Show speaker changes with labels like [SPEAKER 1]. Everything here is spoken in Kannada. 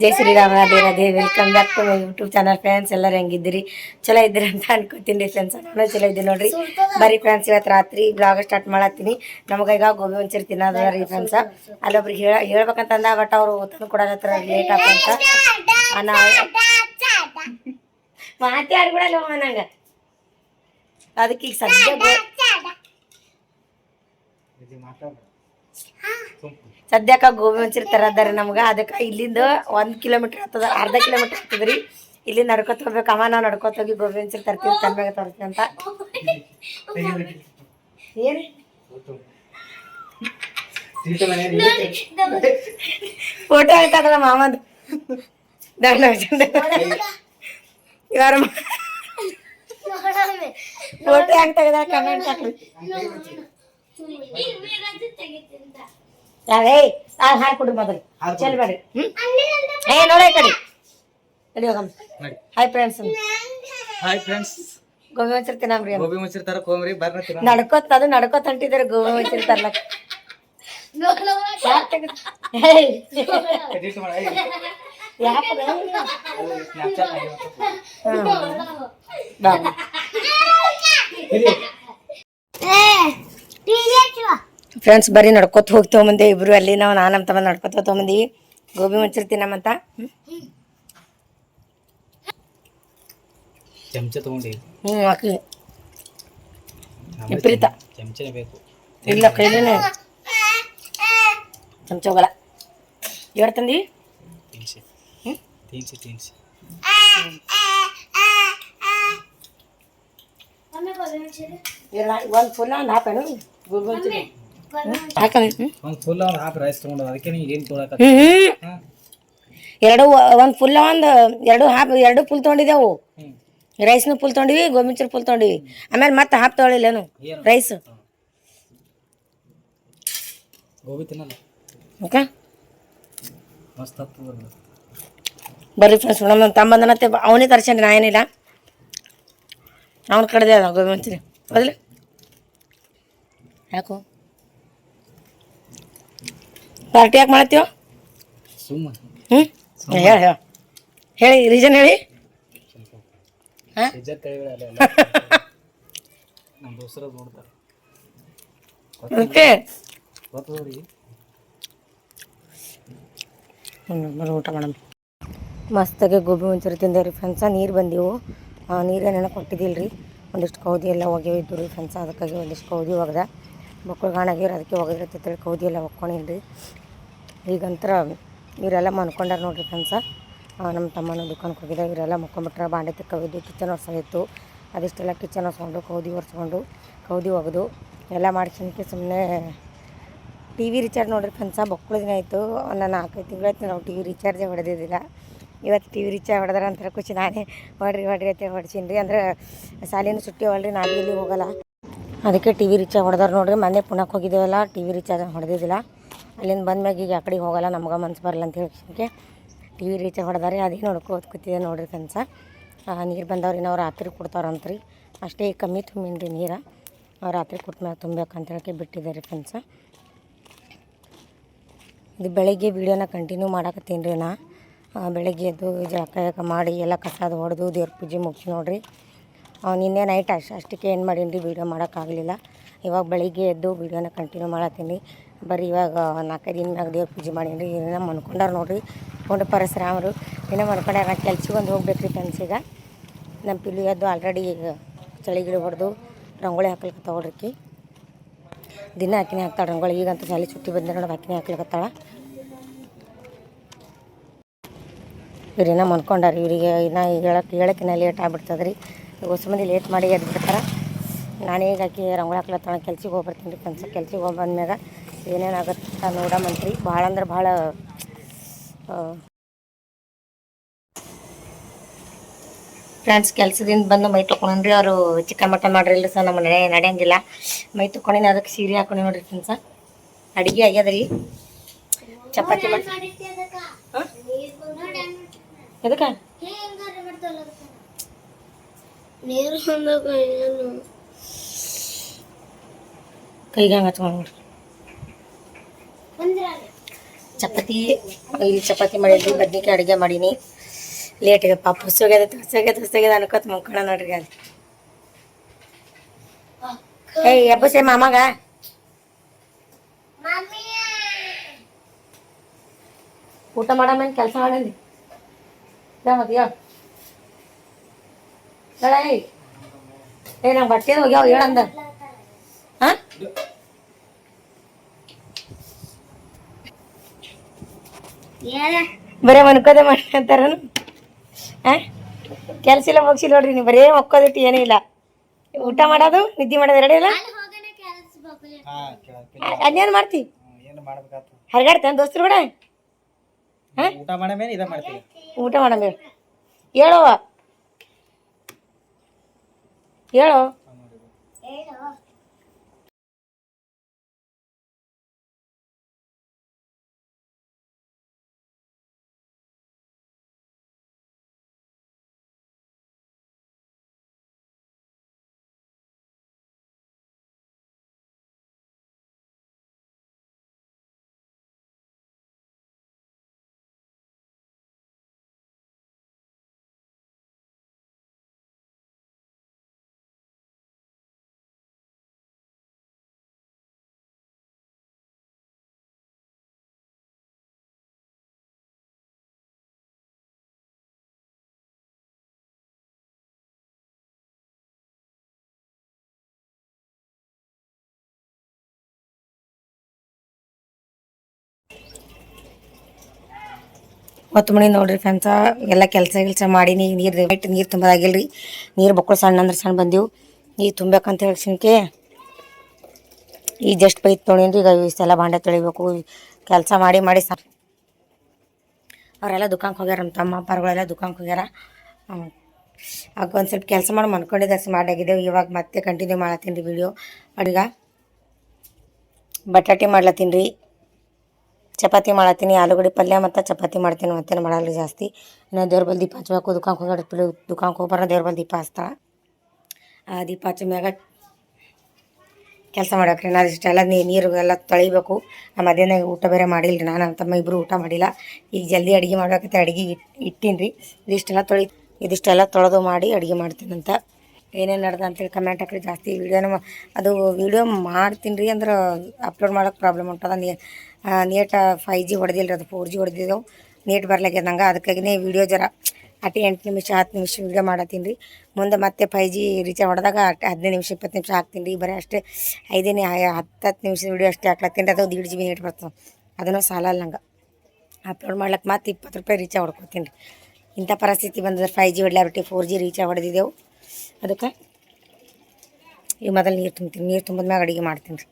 [SPEAKER 1] Jai Shriram Radhe Radhe welcome back to my YouTube channel friends ಎಲ್ಲರೂ ಹೆಂಗಿದ್ದೀರಿ? ಚಲೋ ಇದ್ದೀರಿ ಅಂತ ಅನ್ಕೋತೀನಿ ಫ್ರೆಂಡ್ಸ್ ನಾನು ಚಲೋ ಇದ್ದೀನಿ ನೋಡ್ರಿ. ಬರೀ ಫ್ರೆಂಡ್ಸ್ ಇವತ್ತು ರಾತ್ರಿ ಬ್ಲಾಗ್ ಸ್ಟಾರ್ಟ್ ಮಾಡತ್ತೀನಿ. ನಮಗೆ ಈಗ ಗೋಬಿ ಒಂಚೂರು ತಿನ್ನೋದ ರೀ ಫ್ರೆಂಡ್ಸ್ ಅಲ್ಲೊಬ್ರಿಗೆ ಹೇಳ ಹೇಳ್ಬೇಕಂತಂದ ಬಟ್ ಅವರು ತಂದು ಕೊಡೋದತ್ರ ಲೇಟ್ ಆಗ್ತಂತ ಅಂತ ಮಾತಾಡ್ಬಿಡಲ್ಲ ನಂಗೆ. ಅದಕ್ಕೆ ಈಗ ಸದ್ಯ ಗೋ- ಸದ್ಯಕ್ಕ ಗೋಬಿ ಮಂಚೂರಿ ತರದಾರ ನಮ್ಗೆ. ಅದಕ್ಕೆ ಇಲ್ಲಿಂದ ಒಂದು ಕಿಲೋಮೀಟ್ರ್ ಆಗ್ತದ ಅರ್ಧ ಕಿಲೋಮೀಟ್ರ್ ಆಗ್ತದ್ರಿ ಇಲ್ಲಿ ನಡ್ಕೊತ ಹೋಗ್ಬೇಕು. ಅಮ್ಮ ನಾವು ನಡ್ಕೊತ ಹೋಗಿ ಗೋಬಿ ಮಂಚೂರಿ ತರ್ತೀವಿ ತನ್ಮ್ಯಾಗ ತರ್ತೀವಿ ಅಂತ. ಏನು? ಫೋಟೋ ಹಾಕ್ತಾರಲ್ಲ ಮಾಮಂದು ದಂಡ ಯಾರ ಫೋಟೋ ಹೆಂಗ್ ತೆಗೆದ ಕಮೆಂಟ್ ಹಾಕ್ರಿ ಯಾವೇ ಆ ಹಾಕಿ ಕೊಡ್ರಿ ಮೊದಲು. ಚೆಲ್ಬೇಡಿ ಹ್ಮ್? ಏ ನೋಡ ಕಡಿ ಕಡೆ. ನಡಿ ಹೋಗಮ್ಮ. Hi friends
[SPEAKER 2] hi friends
[SPEAKER 1] gobi manchuri ತಿನ್ನಮ್ರಿ.
[SPEAKER 2] Gobi manchurian ತರಕ್ ಹೋಗ್ರಿ ಬರ್ನ ತಿನ್ನ
[SPEAKER 1] ನಡ್ಕೋತ ಅದು ನಡ್ಕೋತ ಹೊಂಟಿದಾರೆ ಗೋಬಿ ಮಂಚೂರಿ ತರ್ಲಕ್. ಯಾಕದ? ಫ್ರೆಂಡ್ಸ್ ಬರೀ ನಡ್ಕೊತ ಹೋಗಿ ತೊಗೊಂಬಂದೆ ಇಬ್ರು ಅಲ್ಲಿ ನಾವು ನಾನು ನಮ್ಮ ತಮ್ಮ ನಡ್ಕೊತ ತೊಗೊಂಬಂದಿವಿ ಗೋಬಿ ಮಂಚೂರಿ ತಿನ್ನಮಂತ ಹ್ಮ್.
[SPEAKER 2] ಚಮಚ ತಗೊಂಡಿ.
[SPEAKER 1] ಹ್ಞೂ ಹಾಕಿ. ವಿಪರೀತ
[SPEAKER 2] ಚಮಚನೇ ಬೇಕು.
[SPEAKER 1] ಇಲ್ಲ ಕೈಲೇನೆ. ಚಮಚ ಹೋಗಲ್ಲ. ಎರಡು ತಂದಿ?
[SPEAKER 2] ತಿನ್ಸಿ? ತಿನ್ಸಿ ತಿನ್ಸಿ.
[SPEAKER 1] ಒಂದು ಫುಲ್ ಒಂದು ಹಾಪೇನು gobi manchurian
[SPEAKER 2] full half rice ತಗೊಂಡು ಅದಕ್ಕೆ ನೀವು ಏನು ತೊಗೊಳಕ
[SPEAKER 1] ಎರಡು ಒಂದು ಫುಲ್ ಒಂದು ಎರಡು ಹಾಫ್ ಎರಡು ಫುಲ್ ತೊಗೊಂಡಿದ್ದೆವು ರೈಸ್ನು ಫುಲ್ ತೊಗೊಂಡಿವಿ ಗೋಮಿಂಚರ್ ಮಂಚೂರಿ ಫುಲ್ ತೊಗೊಂಡಿವಿ. ಆಮೇಲೆ ಮತ್ತೆ ಹಾಫ್ ತೊಗೊಳಿಲ್ಲೇನು
[SPEAKER 2] ಏನು?
[SPEAKER 1] ರೈಸ್
[SPEAKER 2] ಗೋಬಿ ತಿನ್ನಲ್ಲ?
[SPEAKER 1] ಓಕೆ
[SPEAKER 2] ಮಸ್ತ್
[SPEAKER 1] ಬರ್ರಿ ಫ್ರೆಂಡ್ಸ್ ನಮ್ಮ ತಮ್ಮಂದನತ್ತೆ ಅವನೇ ತರ್ಸಂಡ್ರಿ ನಾ ಏನಿಲ್ಲ. ಅವನ ಕಡೆದೇ ಅದ ಗೋಬಿ ಮಂಚೂರಿ. ಹೌದಿಲ್ಲ ಯಾಕೋ? ಪಾರ್ಟಿ ಯಾಕೆ ಮಾಡತ್ತೀವ
[SPEAKER 2] ಸುಮ್ಮ.
[SPEAKER 1] ಹ್ಞೂ ಹೇಳಿ ಹೇಳಿ. ಹೇಳಿ ರೀಸನ್ ಹೇಳಿ. ಹಾಂ?
[SPEAKER 2] ನಮ್ಮ ದೋಸ್ತರು ನೋಡ್ತಾರೆ.
[SPEAKER 1] ಓಕೆ ಊಟ ಮೇಡಮ್ ಮಸ್ತಾಗಿ ಗೋಬಿ ಮಂಚೂರಿ ತಿಂದೆ ರೀ ಫ್ರೆಂಡ್ಸ. ನೀರು ಬಂದಿವು. ನೀರೇನೇನೋ ಕೊಟ್ಟಿದ್ದಿಲ್ಲ ರೀ ಒಂದಿಷ್ಟು ಕೌದಿ ಎಲ್ಲ ಒಗೆವು ಇದ್ದು ರೀ ಫ್ರೆಂಡ್ಸ. ಅದಕ್ಕಾಗಿ ಒಂದಿಷ್ಟು ಕೌದಿ ಒಗದ. ಮಕ್ಕಳು ಕಾಣಾಗಿರ ಅದಕ್ಕೆ ಒಗದಿರ್ತೈತೆ ಕೌದಿ ಎಲ್ಲ ಒಕ್ಕೊಂಡಿಲ್ಲ ರೀ ಈಗಂತರ ಇವರೆಲ್ಲ ಮನ್ಕೊಂಡಾರ ನೋಡ್ರಿ ಫ್ರೆಂಡ್ಸ ನಮ್ಮ ತಮ್ಮನ ದುಕಾನ್ಗೆ ಹೋಗಿದ್ದೆ ಇವರೆಲ್ಲ ಮಕ್ಕೊಂಬಿಟ್ರೆ ಬಾಂಡೆ ತಿಕ್ಕೋದು ಕಿಚನ್ ಒರ್ಸೋದಿತ್ತು ಅದಿಷ್ಟೆಲ್ಲ ಕಿಚನ್ ಒರ್ಸ್ಕೊಂಡು ಕೌದಿ ಒರೆಸ್ಕೊಂಡು, ಕೌದಿ ಒಗೆದು ಎಲ್ಲ ಮಾಡ್ಸೋದಕ್ಕೆ ಸುಮ್ಮನೆ ಟಿ ವಿ ರಿಚಾರ್ಜ್ ನೋಡ್ರಿ ಫ್ರೆಂಡ್ಸ ಬಕ್ಕಳು ದಿನ ಆಯಿತು. ಒಂದು ನಾಲ್ಕೈದು ತಿಂಗಳಾಯ್ತು ನಾವು ಟಿ ವಿ ರಿಚಾರ್ಜೇ ಹೊಡೆದಿದ್ದಿಲ್ಲ. ಇವತ್ತು ಟಿ ವಿ ರಿಚಾರ್ಜ್ ಹೊಡೆದ್ರೆ ಅಂತಾರೆ ಖುಷಿ. ನಾನೇ ಹೊಡ್ರಿ ಹೊಡ್ರಿ ಅಂತ ಹೊಡ್ಸೀನಿ ರೀ ಅಂದ್ರೆ ಶಾಲೆಯೂ ಸುಟ್ಟಿ ಹೊಳ್ರಿ ನಾಲ್ಕು ಇಲ್ಲಿ ಹೋಗಲ್ಲ. ಅದಕ್ಕೆ ಟಿ ವಿ ರಿಚಾರ್ಜ್ ಹೊಡೆದಾರ ನೋಡ್ರಿ. ಮೊನ್ನೆ ಪುಣಕ್ಕೆ ಹೋಗಿದ್ದೇವಲ್ಲ. ಟಿ ವಿ ರಿಚಾರ್ಜ್ ಹೊಡೆದಿದ್ದಿಲ್ಲ. ಅಲ್ಲಿಂದ ಬಂದ್ಮ್ಯಾಗ ಈಗ ಆ ಕಡೆಗೆ ಹೋಗಲ್ಲ, ನಮ್ಗೆ ಮನ್ಸು ಬರಲ್ಲ ಅಂತ ಹೇಳಿ ಟಿ ವಿ ರಿಚಾರ್ಜ್ ಹೊಡೆದಾರೆ, ಅದೇ ನೋಡ್ಕೋತ ಕೂತಿದೆ ನೋಡ್ರಿ ಕನ್ಸ ನೀರು ಬಂದವ್ರಿ ನಾವು ರಾತ್ರಿ ಕೊಡ್ತಾರಂತ್ರಿ. ಅಷ್ಟೇ ಕಮ್ಮಿ ತುಂಬಿನ ರೀ ನೀರು ರಾತ್ರಿ ಕೊಟ್ಟ ಮ್ಯಾಗ ತುಂಬೇಕಂತ ಹೇಳಿ ಬಿಟ್ಟಿದ್ದಾರೆ ಫ್ರೆಂಡ್ಸ. ಇದು ಬೆಳಗ್ಗೆ ವೀಡಿಯೋನ ಕಂಟಿನ್ಯೂ ಮಾಡಾಕತ್ತೀನಿ ರೀ ನಾ. ಬೆಳಗ್ಗೆ ಎದ್ದು ಜಳಕ ಮಾಡಿ ಎಲ್ಲ ಕಸಾದ ಹೊಡೆದು ದೇವ್ರ ಪೂಜೆ ಮುಗಿಸಿ ನೋಡ್ರಿ. ನಿನ್ನೆ ನೈಟ್ ಅಷ್ಟು ಅಷ್ಟಕ್ಕೆ ಏನು ಮಾಡೀನಿ ರೀ ವೀಡಿಯೋ ಮಾಡೋಕ್ಕಾಗಲಿಲ್ಲ ಇವಾಗ ಬೆಳಿಗ್ಗೆ ಎದ್ದು ವೀಡಿಯೋನ ಕಂಟಿನ್ಯೂ ಮಾಡತ್ತೀನಿ. ಬರೀ ಇವಾಗ ನಾಲ್ಕೈದು ದಿನ ಮ್ಯಾಗ ದೇವ್ರ ಪೂಜೆ ಮಾಡೀನಿ ರೀ ಏನೋ ಮನ್ಕೊಂಡಾರ ನೋಡಿರಿ. ಕೊಂಡು ಪರಶುರಾಮರು. ಏನೋ ಮನ್ಕೊಂಡಾರ ಕೆಲ್ಸಿಗೆ ಒಂದು ಹೋಗ್ಬೇಕು ರೀ ಫ್ರೆಂಡ್ಸ್ ಈಗ. ನಮ್ಮ ಪಿಲ್ಲಿ ಎದ್ದು ಆಲ್ರೆಡಿ ಈಗ ಚಳಿಗಿಳಿ ಹೊಡೆದು ರಂಗೋಳಿ ಹಾಕ್ಲಿಕ್ಕೆ ತಗೊಳ್ರಿಕಿ ದಿನ ಹಾಕಿನೇ ಹಾಕ್ತಾಳೆ ರಂಗೋಳಿ ಈಗಂತೂ ಶಾಲೆ ಚುಟ್ಟಿ ಬಂದ ನೋಡಿ, ಹಾಕಿನೇ ಹಾಕ್ಲಿಕ್ಕತ್ತಾಳ ಇವ್ರೇನ ಮನ್ಕೊಂಡಾರ, ಇವರಿಗೆ ಇನ್ನ ಹೇಳಕ್ಕೆ ಹೇಳಕ್ಕಿನ್ನ ಲೇಟ್ ಆಗ್ಬಿಡ್ತದೆ ರೀ ಹೊಸ ಮಂದಿ ಲೇಟ್ ಮಾಡಿ ಎದ್ದು ಬಿಡ್ತಾರೆ ನಾನೀಗ ಆಕಿ ರಂಗೋಳಿ ಹಾಕ್ಲತ್ತಾಳ ಕೆಲ್ಸಿಗೆ ಹೋಗ್ಬರ್ತೀನಿ ರೀ ಕೆಲ್ಸ ಕೆಲ್ಸಿಗೆ ಹೋಗಿ ಬಂದ್ಮ್ಯಾಗ ಏನೇನಾಗುತ್ತೆ ನೋಡಮಂತ್ರಿ. ಭಾಳ ಅಂದ್ರೆ ಭಾಳ ಫ್ರೆಂಡ್ಸ್ ಕೆಲಸದಿಂದ ಬಂದು ಮೈ ತೊಗೊಂಡ್ರಿ ಅವರು ಚಿಕನ್ ಮಟನ್ ಮಾಡ್ರಿಲ್ಲ ಸರ್ ನಮ್ಮ ನಡೆ ನಡೆಯಂಗಿಲ್ಲ. ಮೈ ತೊಗೊಂಡಿನ ಅದಕ್ಕೆ ಸೀರೆ ಹಾಕೊಂಡು ನೋಡ್ರಿ ಸರ್ ಅಡಿಗೆ ಆಗ್ಯದ್ರಿ ಚಪಾತಿ ಮಾಡಿ ಎದಕ್ಕೆ? ಕೈಗೆ ಹಂಗೆ ಹಚ್ಕೊಂಡು ಚಪಾತಿ ಇಲ್ಲಿ ಚಪಾತಿ ಮಾಡೀನಿ ಬದ್ನಿಕಾಯಿ ಅಡುಗೆ ಮಾಡೀನಿ. ಲೇಟ್ ಇದೆ ಪಾಪ ಹೊಸೋಗ್ಯದ ಹೊಸೋಗ್ಯದ ಹೊಸೋಗ್ಯದ ಅನ್ಕೋತ ಮುಕ್ಕೋಣ ನೋಡ್ರಿ ಅದು. ಏಯ್, ಎಬ್ಬಸೆ ಮಾಮಾಗ? ಊಟ ಮಾಡಮೇನ್ ಕೆಲಸ ಮಾಡಲಿ ಹೇಳ ಏಯ್. ಏ, ನಂಗೆ ಬಟ್ಟೆ ಹೋಗ್ಯಾವ, ಹೇಳಂದ. ಹಾ? ಬರೇ ಮನ್ಕೋದೆ ಮಾಡ್ಕೊಂತಾರ ಕೆಲಸ ಇಲ್ಲ ಮುಗಿಸಿಲ್ಲ ನೋಡ್ರಿ ನೀವು. ಬರೇ ಮಕ್ಕೋದಿಟ್ಟು ಏನೂ ಇಲ್ಲ. ಊಟ ಮಾಡೋದು ನಿದ್ದೆ ಮಾಡೋದು ಎರಡೇ ಇಲ್ಲ? ಅದೇನು ಮಾಡ್ತಿ? ಹರಗಾಡ್ತಾನೆ ದೋಸ್ತರು ಕೂಡ?
[SPEAKER 2] ಊಟ ಇದ ಮಾಡ್ತೀವಿ
[SPEAKER 1] ಊಟ ಮಾಡಂಬ ಹೇಳುವ ಹೇಳು. ಹೊತ್ತು ಮಣಿ ನೋಡ್ರಿ ಫ್ರೆಂಡ್ಸ ಎಲ್ಲ ಕೆಲಸ ಗಿಲ್ಸ ಮಾಡೀನಿ. ನೀರು ಬಿಟ್ಟು ನೀರು ತುಂಬೋದಾಗಿಲ್ರಿ. ನೀರು ಬಕ್ಕಳು ಸಣ್ಣ ಅಂದ್ರೆ ಸಣ್ಣ ಬಂದೀವು. ನೀರು ತುಂಬಬೇಕಂತ ಹೇಳ್ಸಿನ್ಕೆ ಈ ಜಸ್ಟ್ ಪೈತ್ ತೊಗೊಂಡ್ರಿ ಈಗ ಇಷ್ಟೆಲ್ಲ ಬಾಂಡೆ ತೊಳಿಬೇಕು. ಕೆಲಸ ಮಾಡಿ ಮಾಡಿ ಸಾ ಅವರೆಲ್ಲ ದುಕಾನ್ಗೆ ಹೋಗ್ಯಾರ ನಮ್ಮ ತಮ್ಮ, ಅಪ್ಪರುಗಳೆಲ್ಲ ದುಕಾನ್ಗೆ ಹೋಗ್ಯಾರ. ಆಗ ಒಂದು ಸ್ವಲ್ಪ ಕೆಲಸ ಮಾಡಿ ಮನ್ಕೊಂಡಿದ್ದ ಮಾಡಾಗಿದ್ದೆವು ಇವಾಗ ಮತ್ತೆ ಕಂಟಿನ್ಯೂ ಮಾಡತ್ತೀನಿ ರೀ ವಿಡಿಯೋ ಅಡುಗೆ. ಬಟಾಟೆ ಮಾಡ್ಲತ್ತೀನಿ ರೀ. ಚಪಾತಿ ಮಾಡತ್ತೀನಿ, ಆಲೂಗಡ್ಡೆ ಪಲ್ಯ ಮತ್ತು ಚಪಾತಿ ಮಾಡ್ತೀನಿ, ಮತ್ತೇನು ಮಾಡಲ್ಲ ಜಾಸ್ತಿ. ನಾ ದೇವ್ರ ಬಲ್ ದೀಪ ಹಚ್ಬೇಕು ದುಕಾನ್ಗೆ ಹೋಗಿ ದುಕಾನ್ಗೆ ಹೋಗ್ಬಾರ ದೇವ್ರ ಬಲ್ ದೀಪ ಹಚ್ತಾಳ ಆ ದೀಪ ಹಚ್ಚ ಮ್ಯಾಗ ಕೆಲಸ ಮಾಡಕ್ರಿ ನಾನು ಇಷ್ಟೆಲ್ಲ ನೀರು ಎಲ್ಲ ತೊಳಿಬೇಕು. ನಮ್ಮ ಮಧ್ಯಾಹ್ನ ಊಟ ಬೇರೆ ಮಾಡಿಲ್ಲ ರೀ ನಾನು ತಮ್ಮ ಇಬ್ಬರು ಊಟ ಮಾಡಿಲ್ಲ. ಈಗ ಜಲ್ದಿ ಅಡುಗೆ ಮಾಡ್ಬೇಕಂತ ಅಡುಗೆ ಇಟ್ಟೀನಿ ರೀ ಇದಿಷ್ಟೆಲ್ಲ ತೊಳಿ ಇದಿಷ್ಟೆಲ್ಲ ತೊಳೆದು ಮಾಡಿ ಅಡುಗೆ ಮಾಡ್ತೀನಂತ. ಏನೇನು ನಡೆದ ಅಂತೇಳಿ ಕಮೆಂಟ್ ಹಾಕ್ರಿ. ಜಾಸ್ತಿ ವೀಡಿಯೋನ ಅದು ವೀಡಿಯೋ ಮಾಡ್ತೀನಿ ರೀ ಅಂದ್ರೆ ಅಪ್ಲೋಡ್ ಮಾಡೋಕೆ ಪ್ರಾಬ್ಲಮ್ ಉಂಟದ. ನೀ ನೇಟ ಫೈ ಜಿ ಹೊಡೆದಿಲ್ಲ ರೀ ಅದು ಫೋರ್ ಜಿ ಹೊಡೆದಿದ್ದೆವು ನೇಟ್ ಬರ್ಲಾಗ್ಯದ ನಂಗೆ. ಅದಕ್ಕಾಗಿನೇ ವೀಡಿಯೋ ಜರ ಅಟ್ ಎಂಟು ನಿಮಿಷ, ಹತ್ತು ನಿಮಿಷ ವೀಡಿಯೋ ಮಾಡತ್ತೀನಿ ರೀ. ಮುಂದೆ ಮತ್ತೆ ಫೈ ಜಿ ರೀಚಾರ್ಜ್ ಹೊಡೆದಾಗ ಹದಿನೈದು ನಿಮಿಷ, ಇಪ್ಪತ್ತು ನಿಮಿಷ ಹಾಕ್ತೀನಿ ರೀ. ಬರೀ ಅಷ್ಟೇ ಐದೇನೆ ಹತ್ತು ಹತ್ತು ನಿಮಿಷ ವೀಡಿಯೋ ಅಷ್ಟೇ ಹಾಕ್ಲತ್ತೀನಿ ಅದು ದೀಡ್ ಜಿ ಬಿ ನೇಟ್ ಬರ್ತದೆ. ಅದನ್ನು ಸಾಲಲ್ಲ ನಂಗೆ. ಅಪ್ಲೋಡ್ ಮಾಡ್ಲಿಕ್ಕೆ ಮತ್ತೆ ಇಪ್ಪತ್ತು ರೂಪಾಯಿ ರೀಚಾರ್ಜ್ ಹೊಡ್ಕೊತೀನಿ ರೀ. ಇಂಥ ಪರಿಸ್ಥಿತಿ ಬಂದದ. ಫೈ ಜಿ ಹೊಡ್ಲಾಬಿಟ್ಟು ಫೋರ್ ಜಿ ರೀಚಾರ್ಜ್ ಹೊಡೆದಿದ್ದೆವು ಅದಕ್ಕೆ ಈಗ ಮೊದಲು ನೀರು ತುಂಬ್ತೀನಿ. ನೀರು ತುಂಬಿದ ಮ್ಯಾಗ ಅಡುಗೆ ಮಾಡ್ತೀನಿ. ರೀ